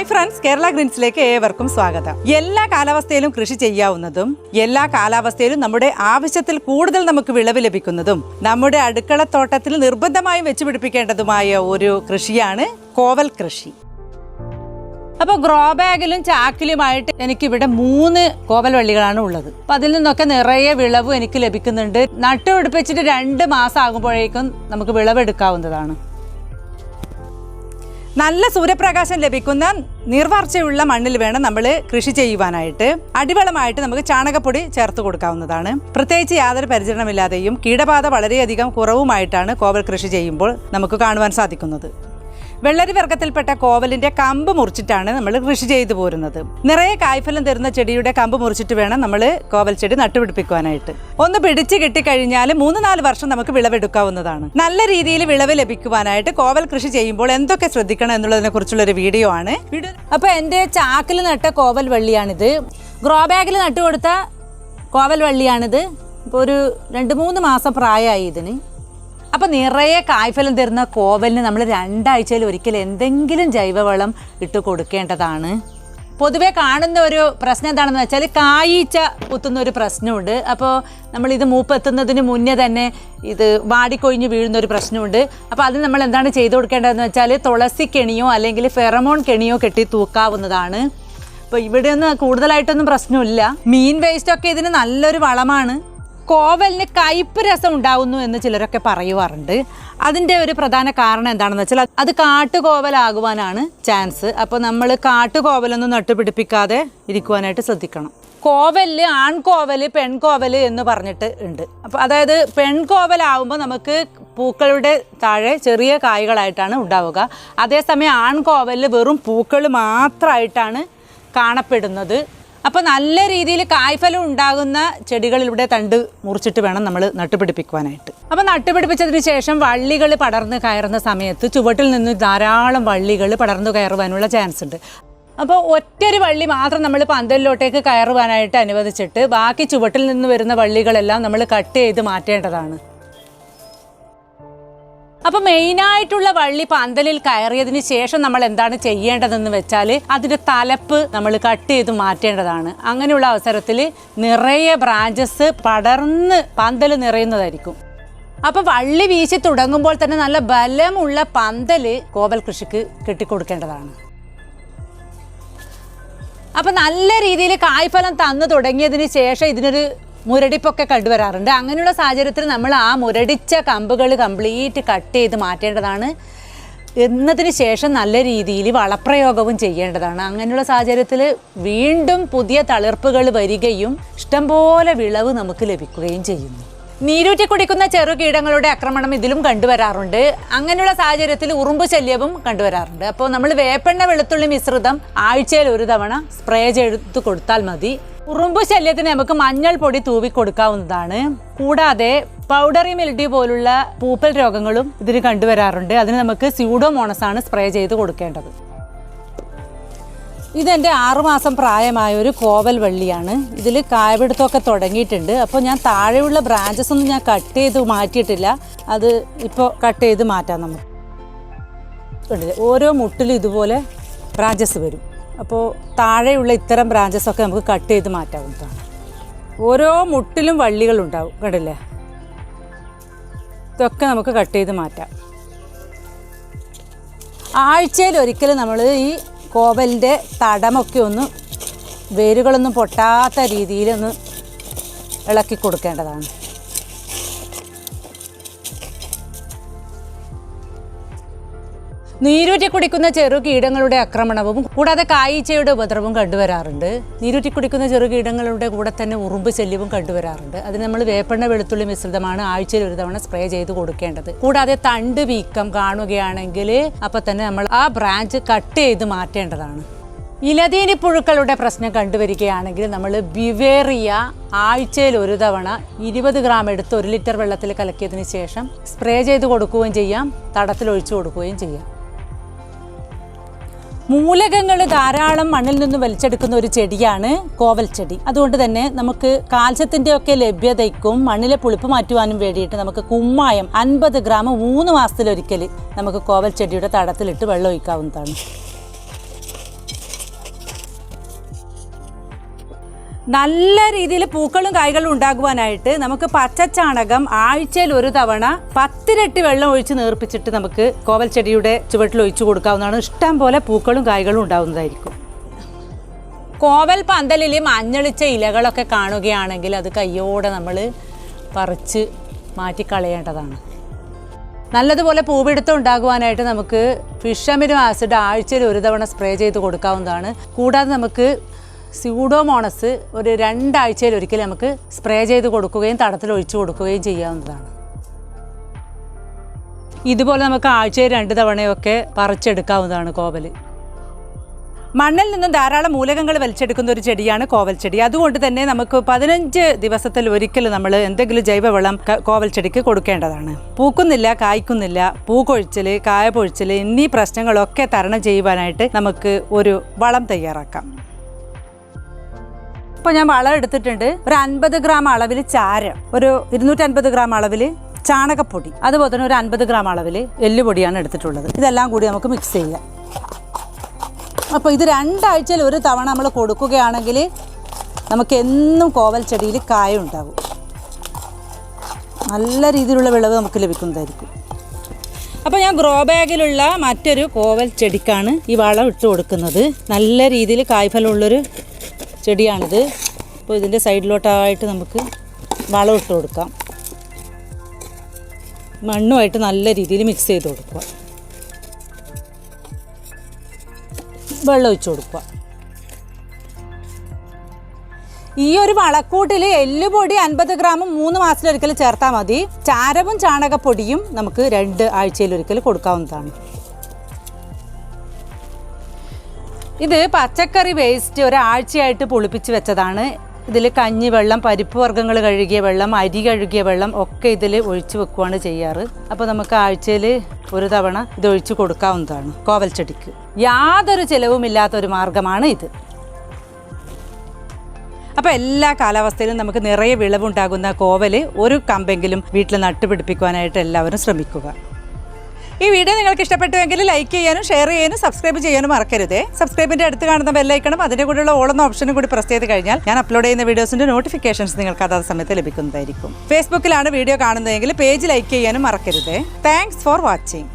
Hi friends Kerala ഗ്രീൻസിലേക്ക് ഏവർക്കും സ്വാഗതം. എല്ലാ കാലാവസ്ഥയിലും കൃഷി ചെയ്യാവുന്നതും എല്ലാ കാലാവസ്ഥയിലും നമ്മുടെ ആവശ്യത്തിൽ കൂടുതൽ നമുക്ക് വിളവ് ലഭിക്കുന്നതും നമ്മുടെ അടുക്കളത്തോട്ടത്തിൽ നിർബന്ധമായും വെച്ചുപിടിപ്പിക്കേണ്ടതുമായ ഒരു കൃഷിയാണ് കോവൽ കൃഷി. അപ്പോൾ ഗ്രോ ബാഗിലും ചാക്കിലുമായിട്ട് എനിക്ക് ഇവിടെ മൂന്ന് കോവൽ വള്ളികളാണ് ഉള്ളത്. അപ്പം അതിൽ നിന്നൊക്കെ നിറയെ വിളവ് എനിക്ക് ലഭിക്കുന്നുണ്ട്. നട്ടുപിടിപ്പിച്ചിട്ട് രണ്ട് മാസം ആകുമ്പോഴേക്കും നമുക്ക് വിളവെടുക്കാവുന്നതാണ്. നല്ല സൂര്യപ്രകാശം ലഭിക്കുന്ന നീർവാർച്ചയുള്ള മണ്ണിൽ വേണം നമ്മൾ കൃഷി ചെയ്യുവാനായിട്ട്. അടിവളമായിട്ട് നമുക്ക് ചാണകപ്പൊടി ചേർത്ത് കൊടുക്കാവുന്നതാണ്. പ്രത്യേകിച്ച് യാതൊരു പരിചരണമില്ലാതെയും കീടബാധ വളരെയധികം കുറവുമായിട്ടാണ് കോവൽ കൃഷി ചെയ്യുമ്പോൾ നമുക്ക് കാണുവാൻ സാധിക്കുന്നത്. വെള്ളരി വർഗത്തിൽപ്പെട്ട കോവലിന്റെ കമ്പ് മുറിച്ചിട്ടാണ് നമ്മൾ കൃഷി ചെയ്തു പോരുന്നത്. നിറയെ കായ്ഫലം തരുന്ന ചെടിയുടെ കമ്പ് മുറിച്ചിട്ട് വേണം നമ്മൾ കോവൽ ചെടി നട്ടുപിടിപ്പിക്കുവാനായിട്ട്. ഒന്ന് പിടിച്ചു കിട്ടിക്കഴിഞ്ഞാൽ മൂന്ന് നാല് വർഷം നമുക്ക് വിളവെടുക്കാവുന്നതാണ്. നല്ല രീതിയിൽ വിളവ് ലഭിക്കുവാനായിട്ട് കോവൽ കൃഷി ചെയ്യുമ്പോൾ എന്തൊക്കെ ശ്രദ്ധിക്കണം എന്നുള്ളതിനെ കുറിച്ചുള്ള ഒരു വീഡിയോ ആണ്. അപ്പൊ എന്റെ ചാക്കിൽ നട്ട കോവൽ വള്ളിയാണിത്. ഗ്രോ ബാഗിൽ നട്ടുകൊടുത്ത കോവൽ വള്ളിയാണിത്. ഇപ്പോൾ ഒരു രണ്ട് മൂന്ന് മാസം പ്രായമായി ഇതിന്. അപ്പോൾ നിറയെ കായ്ഫലം തരുന്ന കോവലിന് നമ്മൾ രണ്ടാഴ്ചയിൽ ഒരിക്കൽ എന്തെങ്കിലും ജൈവവളം ഇട്ട് കൊടുക്കേണ്ടതാണ്. പൊതുവെ കാണുന്ന ഒരു പ്രശ്നം എന്താണെന്ന് വെച്ചാൽ കായീച്ച കുത്തുന്ന ഒരു പ്രശ്നമുണ്ട്. അപ്പോൾ നമ്മൾ ഇത് മൂപ്പെത്തുന്നതിന് മുന്നേ തന്നെ ഇത് വാടിക്കൊഴിഞ്ഞ് വീഴുന്ന ഒരു പ്രശ്നമുണ്ട്. അപ്പോൾ അതിന് നമ്മൾ എന്താണ് ചെയ്തു കൊടുക്കേണ്ടതെന്ന് വെച്ചാൽ തുളസി കെണിയോ അല്ലെങ്കിൽ ഫെറമോൺ കെണിയോ കെട്ടി തൂക്കാവുന്നതാണ്. അപ്പോൾ ഇവിടെ കൂടുതലായിട്ടൊന്നും പ്രശ്നമില്ല. മീൻ വേസ്റ്റൊക്കെ ഇതിന് നല്ലൊരു വളമാണ്. കോവലിന് കയ്പ് രസം ഉണ്ടാവുന്നു എന്ന് ചിലരൊക്കെ പറയുവാറുണ്ട്. അതിന്റെ ഒരു പ്രധാന കാരണം എന്താണെന്ന് വെച്ചാൽ അത് കാട്ടുകോവലാകുവാനാണ് ചാൻസ്. അപ്പോൾ നമ്മൾ കാട്ടുകോവലൊന്നും നട്ടുപിടിപ്പിക്കാതെ ഇരിക്കുവാനായിട്ട് ശ്രദ്ധിക്കണം. കോവലിൽ ആൺകോവൽ പെൺകോവൽ എന്ന് പറഞ്ഞിട്ട് ഉണ്ട്. അപ്പോൾ അതായത് പെൺകോവലാവുമ്പോൾ നമുക്ക് പൂക്കളുടെ താഴെ ചെറിയ കായ്കളായിട്ടാണ് ഉണ്ടാവുക. അതേസമയം ആൺകോവലിൽ വെറും പൂക്കൾ മാത്രമായിട്ടാണ് കാണപ്പെടുന്നത്. അപ്പോൾ നല്ല രീതിയിൽ കായ്ഫലം ഉണ്ടാകുന്ന ചെടികളിലൂടെ തണ്ട് മുറിച്ചിട്ട് വേണം നമ്മൾ നട്ടുപിടിപ്പിക്കുവാനായിട്ട്. അപ്പോൾ നട്ടുപിടിപ്പിച്ചതിന് ശേഷം വള്ളികൾ പടർന്ന് കയറുന്ന സമയത്ത് ചുവട്ടിൽ നിന്ന് ധാരാളം വള്ളികൾ പടർന്നു കയറുവാനുള്ള ചാൻസ് ഉണ്ട്. അപ്പോൾ ഒറ്റൊരു വള്ളി മാത്രം നമ്മൾ പന്തലിലോട്ടേക്ക് കയറുവാനായിട്ട് അനുവദിച്ചിട്ട് ബാക്കി ചുവട്ടിൽ നിന്ന് വരുന്ന വള്ളികളെല്ലാം നമ്മൾ കട്ട് ചെയ്ത് മാറ്റേണ്ടതാണ്. അപ്പോൾ മെയിനായിട്ടുള്ള വള്ളി പന്തലിൽ കയറിയതിന് ശേഷം നമ്മൾ എന്താണ് ചെയ്യേണ്ടതെന്ന് വെച്ചാൽ അതിന്റെ തലപ്പ് നമ്മൾ കട്ട് ചെയ്ത് മാറ്റേണ്ടതാണ്. അങ്ങനെയുള്ള അവസരത്തിൽ നിറയെ ബ്രാഞ്ചസ് പടർന്ന് പന്തൽ നിറയുന്നതായിരിക്കും. അപ്പോൾ വള്ളി വീശി തുടങ്ങുമ്പോൾ തന്നെ നല്ല ബലമുള്ള പന്തൽ കോവൽ കൃഷിക്ക് കെട്ടിക്കൊടുക്കേണ്ടതാണ്. അപ്പം നല്ല രീതിയിൽ കായ്ഫലം തന്നു തുടങ്ങിയതിന് ശേഷം ഇതിനൊരു മുരടിപ്പൊക്കെ കണ്ടുവരാറുണ്ട്. അങ്ങനെയുള്ള സാഹചര്യത്തിൽ നമ്മൾ ആ മുരടിച്ച കമ്പുകൾ കംപ്ലീറ്റ് കട്ട് ചെയ്ത് മാറ്റേണ്ടതാണ്. എന്നതിന് ശേഷം നല്ല രീതിയിൽ വളപ്രയോഗവും ചെയ്യേണ്ടതാണ്. അങ്ങനെയുള്ള സാഹചര്യത്തിൽ വീണ്ടും പുതിയ തളിർപ്പുകൾ വരികയും ഇഷ്ടംപോലെ വിളവ് നമുക്ക് ലഭിക്കുകയും ചെയ്യുന്നു. നീരൂറ്റി കുടിക്കുന്ന ചെറു കീടങ്ങളുടെ ആക്രമണം ഇതിലും കണ്ടുവരാറുണ്ട്. അങ്ങനെയുള്ള സാഹചര്യത്തിൽ ഉറുമ്പ് ശല്യവും കണ്ടുവരാറുണ്ട്. അപ്പോൾ നമ്മൾ വേപ്പെണ്ണ വെളുത്തുള്ളി മിശ്രിതം ആഴ്ചയിൽ ഒരു തവണ സ്പ്രേ ചെയ്ത് കൊടുത്താൽ മതി. ഉറുമ്പ് ശല്യത്തിന് നമുക്ക് മഞ്ഞൾ പൊടി തൂവി കൊടുക്കാവുന്നതാണ്. കൂടാതെ പൗഡറി മിൽഡി പോലുള്ള പൂപ്പൽ രോഗങ്ങളും ഇതിന് കണ്ടുവരാറുണ്ട്. അതിന് നമുക്ക് സ്യൂഡോമോണസ് ആണ് സ്പ്രേ ചെയ്ത് കൊടുക്കേണ്ടത്. ഇതെന്റെ ആറുമാസം പ്രായമായ ഒരു കോവൽ വള്ളിയാണ്. ഇതിൽ കായപിടുത്തമൊക്കെ തുടങ്ങിയിട്ടുണ്ട്. അപ്പോൾ ഞാൻ താഴെയുള്ള ബ്രാഞ്ചസ് ഒന്നും ഞാൻ കട്ട് ചെയ്ത് മാറ്റിയിട്ടില്ല. അത് ഇപ്പോൾ കട്ട് ചെയ്ത് മാറ്റാം നമുക്ക്. ഓരോ മുട്ടിലും ഇതുപോലെ ബ്രാഞ്ചസ് വരും. അപ്പോൾ താഴെയുള്ള ഇത്തരം ബ്രാഞ്ചസ് ഒക്കെ നമുക്ക് കട്ട് ചെയ്ത് മാറ്റാവുന്നതാണ്. ഓരോ മുട്ടിലും വള്ളികളുണ്ടാവും കണ്ടില്ലേ? ഇതൊക്കെ നമുക്ക് കട്ട് ചെയ്ത് മാറ്റാം. ആഴ്ചയിൽ ഒരിക്കലും നമ്മൾ ഈ കോവലിന്റെ തടമൊക്കെ ഒന്ന് വേരുകളൊന്നും പൊട്ടാത്ത രീതിയിലൊന്ന് ഇളക്കി കൊടുക്കേണ്ടതാണ്. നീരൂറ്റി കുടിക്കുന്ന ചെറു കീടങ്ങളുടെ ആക്രമണവും കൂടാതെ കായീച്ചയുടെ ഉപദ്രവവും കണ്ടുവരാറുണ്ട്. നീരൂറ്റി കുടിക്കുന്ന ചെറു കീടങ്ങളുടെ കൂടെ തന്നെ ഉറുമ്പ് ശല്യവും കണ്ടുവരാറുണ്ട്. അതിന് നമ്മൾ വേപ്പെണ്ണ വെളുത്തുള്ളി മിശ്രിതമാണ് ആഴ്ചയിൽ ഒരു തവണ സ്പ്രേ ചെയ്ത് കൊടുക്കേണ്ടത്. കൂടാതെ തണ്ട് വീക്കം കാണുകയാണെങ്കിൽ അപ്പം തന്നെ നമ്മൾ ആ ബ്രാഞ്ച് കട്ട് ചെയ്ത് മാറ്റേണ്ടതാണ്. ഇലതീനി പുഴുക്കളുടെ പ്രശ്നം കണ്ടുവരികയാണെങ്കിൽ നമ്മൾ ബിവേറിയ ആഴ്ചയിൽ ഒരു തവണ ഇരുപത് ഗ്രാം എടുത്ത് ഒരു ലിറ്റർ വെള്ളത്തിൽ കലക്കിയതിന് ശേഷം സ്പ്രേ ചെയ്ത് കൊടുക്കുകയും ചെയ്യാം. തടത്തിൽ ഒഴിച്ചു കൊടുക്കുകയും ചെയ്യാം. മൂലകങ്ങൾ ധാരാളം മണ്ണിൽ നിന്ന് വലിച്ചെടുക്കുന്ന ഒരു ചെടിയാണ് കോവൽ ചെടി. അതുകൊണ്ട് തന്നെ നമുക്ക് കാൽസ്യത്തിന്റെ ഒക്കെ ലഭ്യതയ്ക്കും മണ്ണിലെ പുളിപ്പ് മാറ്റുവാനും വേണ്ടിയിട്ട് നമുക്ക് കുമ്മായം അൻപത് ഗ്രാം മൂന്ന് മാസത്തിലൊരിക്കൽ നമുക്ക് കോവൽ ചെടിയുടെ തടത്തിലിട്ട് വെള്ളം ഒഴിക്കാവുന്നതാണ് നല്ല രീതിയിൽ പൂക്കളും കായ്കളും ഉണ്ടാകുവാനായിട്ട് നമുക്ക് പച്ചച്ചാണകം ആഴ്ചയിൽ ഒരു തവണ പത്തിരട്ടി വെള്ളം ഒഴിച്ച് നേർപ്പിച്ചിട്ട് നമുക്ക് കോവൽ ചെടിയുടെ ചുവട്ടിൽ ഒഴിച്ചു കൊടുക്കാവുന്നതാണ്. ഇഷ്ടം പോലെ പൂക്കളും കായ്കളും ഉണ്ടാവുന്നതായിരിക്കും. കോവൽ പന്തലിൽ മഞ്ഞളിച്ച ഇലകളൊക്കെ കാണുകയാണെങ്കിൽ അത് കയ്യോടെ നമ്മൾ പറിച്ച് മാറ്റിക്കളയേണ്ടതാണ്. നല്ലതുപോലെ പൂപിടുത്തം ഉണ്ടാകുവാനായിട്ട് നമുക്ക് ഫിഷമിനും ആസിഡ് ആഴ്ചയിൽ ഒരു തവണ സ്പ്രേ ചെയ്ത് കൊടുക്കാവുന്നതാണ്. കൂടാതെ നമുക്ക് സ്യൂഡോമോണസ് ഒരു രണ്ടാഴ്ചയിൽ ഒരിക്കൽ നമുക്ക് സ്പ്രേ ചെയ്ത് കൊടുക്കുകയും തടത്തിൽ ഒഴിച്ചു കൊടുക്കുകയും ചെയ്യാവുന്നതാണ്. ഇതുപോലെ നമുക്ക് ആഴ്ചയിൽ രണ്ട് തവണയൊക്കെ പറിച്ചെടുക്കാവുന്നതാണ് കോവൽ. മണ്ണിൽ നിന്നും ധാരാളം മൂലകങ്ങൾ വലിച്ചെടുക്കുന്ന ഒരു ചെടിയാണ് കോവൽ ചെടി. അതുകൊണ്ട് തന്നെ നമുക്ക് പതിനഞ്ച് ദിവസത്തിൽ ഒരിക്കൽ നമ്മൾ എന്തെങ്കിലും ജൈവവളം കോവൽ ചെടിക്ക് കൊടുക്കേണ്ടതാണ്. പൂക്കുന്നില്ല കായ്ക്കുന്നില്ല പൂ കൊഴിച്ചൽ കായ പൊഴിച്ചൽ എന്നീ പ്രശ്നങ്ങളൊക്കെ തരണം ചെയ്യുവാനായിട്ട് നമുക്ക് ഒരു വളം തയ്യാറാക്കാം. ഇപ്പോൾ ഞാൻ വളം എടുത്തിട്ടുണ്ട്. ഒരു അൻപത് ഗ്രാം അളവിൽ ചാരം. ഒരു ഇരുന്നൂറ്റൻപത് ഗ്രാം അളവിൽ ചാണകപ്പൊടി. അതുപോലെ തന്നെ ഒരു അൻപത് ഗ്രാം അളവിൽ എല്ലുപൊടിയാണ് എടുത്തിട്ടുള്ളത്. ഇതെല്ലാം കൂടി നമുക്ക് മിക്സ് ചെയ്യാം. അപ്പോൾ ഇത് രണ്ടാഴ്ചയിൽ ഒരു തവണ നമ്മൾ കൊടുക്കുകയാണെങ്കിൽ നമുക്ക് എന്നും കോവൽ ചെടിയിൽ കായ ഉണ്ടാകും നല്ല രീതിയിലുള്ള വിളവ് നമുക്ക് ലഭിക്കുന്നതായിരിക്കും. അപ്പോൾ ഞാൻ ഗ്രോ ബാഗിലുള്ള മറ്റൊരു കോവൽ ചെടിക്കാണ് ഈ വളം ഇട്ട് കൊടുക്കുന്നത്. നല്ല രീതിയിൽ കായ്ഫലമുള്ളൊരു ചെടിയാണിത്. അപ്പോൾ ഇതിന്റെ സൈഡിലോട്ടായിട്ട് നമുക്ക് വളം ഇട്ട് കൊടുക്കാം. മണ്ണുമായിട്ട് നല്ല രീതിയിൽ മിക്സ് ചെയ്ത് കൊടുക്കുക. വെള്ളം കൊടുക്കുക. ഈ ഒരു വളക്കൂട്ടിൽ എല്ലുപൊടി അൻപത് ഗ്രാമും മൂന്ന് മാസത്തിലൊരിക്കൽ ചേർത്താൽ മതി. ചാരവും ചാണകപ്പൊടിയും നമുക്ക് രണ്ട് ആഴ്ചയിലൊരിക്കൽ കൊടുക്കാവുന്നതാണ്. ഇത് പച്ചക്കറി വേസ്റ്റ് ഒരാഴ്ചയായിട്ട് പുളിപ്പിച്ച് വെച്ചതാണ്. ഇതിൽ കഞ്ഞി വെള്ളം പരിപ്പ് വർഗങ്ങൾ കഴുകിയ വെള്ളം അരി കഴുകിയ വെള്ളം ഒക്കെ ഇതിൽ ഒഴിച്ചു വെക്കുവാണ് ചെയ്യാറ്. അപ്പോൾ നമുക്ക് ആഴ്ചയിൽ ഒരു തവണ ഇത് ഒഴിച്ചു കൊടുക്കാവുന്നതാണ് കോവൽ ചെടിക്ക്. യാതൊരു ചിലവുമില്ലാത്ത ഒരു മാർഗമാണ് ഇത്. അപ്പോൾ എല്ലാ കാലാവസ്ഥയിലും നമുക്ക് നിറയെ വിളവുണ്ടാകുന്ന കോവൽ ഒരു കമ്പെങ്കിലും വീട്ടിൽ നട്ടുപിടിപ്പിക്കുവാനായിട്ട് എല്ലാവരും ശ്രമിക്കുക. ഈ വീഡിയോ നിങ്ങൾക്ക് ഇഷ്ടപ്പെട്ടുവെങ്കിൽ ലൈക്ക് ചെയ്യാനും ഷെയർ ചെയ്യാനും സബ്സ്ക്രൈബ് ചെയ്യാനും മറക്കരുത്. സബ്സ്ക്രൈബിന്റെ അടുത്ത് കാണുന്ന ബെല്ലൈക്കണം അതിന്റെ കൂടെയുള്ള ഓളെന്ന ഓപ്ഷനും കൂടി പ്രസ് ചെയ്ത് കഴിഞ്ഞാൽ ഞാൻ അപ്ലോഡ് ചെയ്യുന്ന വീഡിയോസിന്റെ നോട്ടിഫിക്കേഷൻസ് നിങ്ങൾക്ക് അതാത് സമയത്ത് ലഭിക്കുന്നതായിരിക്കും. ഫേസ്ബുക്കിലാണ് വീഡിയോ കാണുന്നതെങ്കിൽ പേജ് ലൈക്ക് ചെയ്യാനും മറക്കരുത്. Thanks for watching